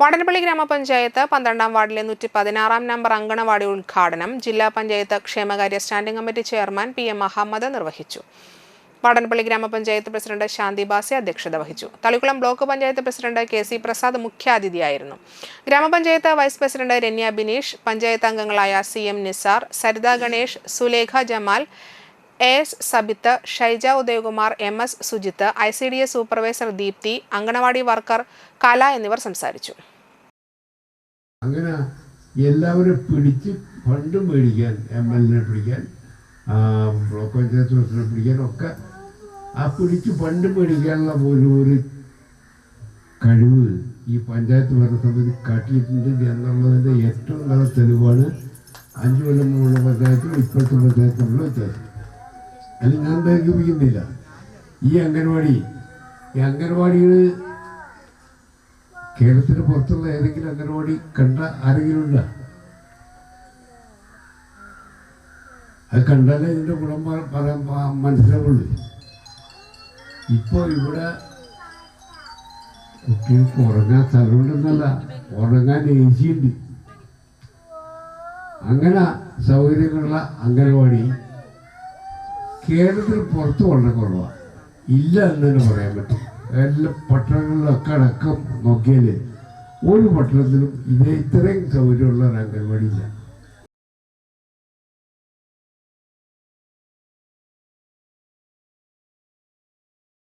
വാടനപ്പള്ളി ഗ്രാമപഞ്ചായത്ത് പന്ത്രണ്ടാം വാർഡിലെ നൂറ്റി പതിനാറാം നമ്പർ അങ്കണവാടി ഉദ്ഘാടനം ജില്ലാ പഞ്ചായത്ത് ക്ഷേമകാര്യ standing committee chairman P M Ahmed നിർവഹിച്ചു. വാടനപ്പള്ളി ഗ്രാമപഞ്ചായത്ത് പ്രസിഡന്റ് ശാന്തി ബാസി അധ്യക്ഷത വഹിച്ചു. Thalikulam block panchayat president K C Prasad മുഖ്യാതിഥിയായിരുന്നു. ഗ്രാമപഞ്ചായത്ത് വൈസ് പ്രസിഡന്റ് രന്യ ബിനീഷ് പഞ്ചായത്ത് അംഗങ്ങളായ C M Nisar Saritha Ganesh Sulekha Jamal S Sabith Shaija Udayakumar M S Sujith I C D S supervisor Deepthi anganwadi worker Kala എന്നിവർ സംസാരിച്ചു. അങ്ങനെ എല്ലാവരും പിടിച്ച് fund മേടിക്കാൻ M L പിടിക്കാൻ block panchayat പിടിക്കാൻ ഒക്കെ ആ പിടിച്ച് ഫണ്ട് മേടിക്കാനുള്ള പോലും ഒരു കഴിവ് ഈ പഞ്ചായത്ത് ഭരണസമിതി കാട്ടിയിട്ടുണ്ട് എന്നുള്ളതിന്റെ ഏറ്റവും നല്ല തെളിവാണ് അഞ്ചു കൊല്ലം മുമ്പുള്ള പഞ്ചായത്തും ഇപ്പോഴത്തെ പഞ്ചായത്തും വ്യത്യാസം. അത് ഞാൻ ദീർഘിപ്പിക്കുന്നില്ല ഈ അംഗൻവാടി ഈ അംഗൻവാടികൾ കേരളത്തിന് പുറത്തുള്ള ഏതെങ്കിലും അംഗൻവാടി കണ്ട ആരെങ്കിലും ഉണ്ട? അത് കണ്ടാലേ ഇതിന്റെ ഗുണം പറയാൻ മനസ്സിലാവുള്ളൂ. ഇപ്പോൾ ഇവിടെ കുട്ടികൾക്ക് ഉറങ്ങാൻ സ്ഥലമുണ്ടെന്നല്ല ഉറങ്ങാൻ എ സി ഉണ്ട് അങ്ങനെ സൗകര്യങ്ങളുള്ള അംഗനവാടി കേരളത്തിൽ പുറത്ത് വളരെ കുറവാണ് ഇല്ല എന്ന് തന്നെ പറയാൻ പറ്റും. എല്ലാ പട്ടണങ്ങളിലൊക്കെ അടക്കം നോക്കിയാൽ ഒരു പട്ടണത്തിലും ഇതേ ഇത്രയും സൗകര്യമുള്ള ഒരു അംഗൻവാടി ഇല്ല.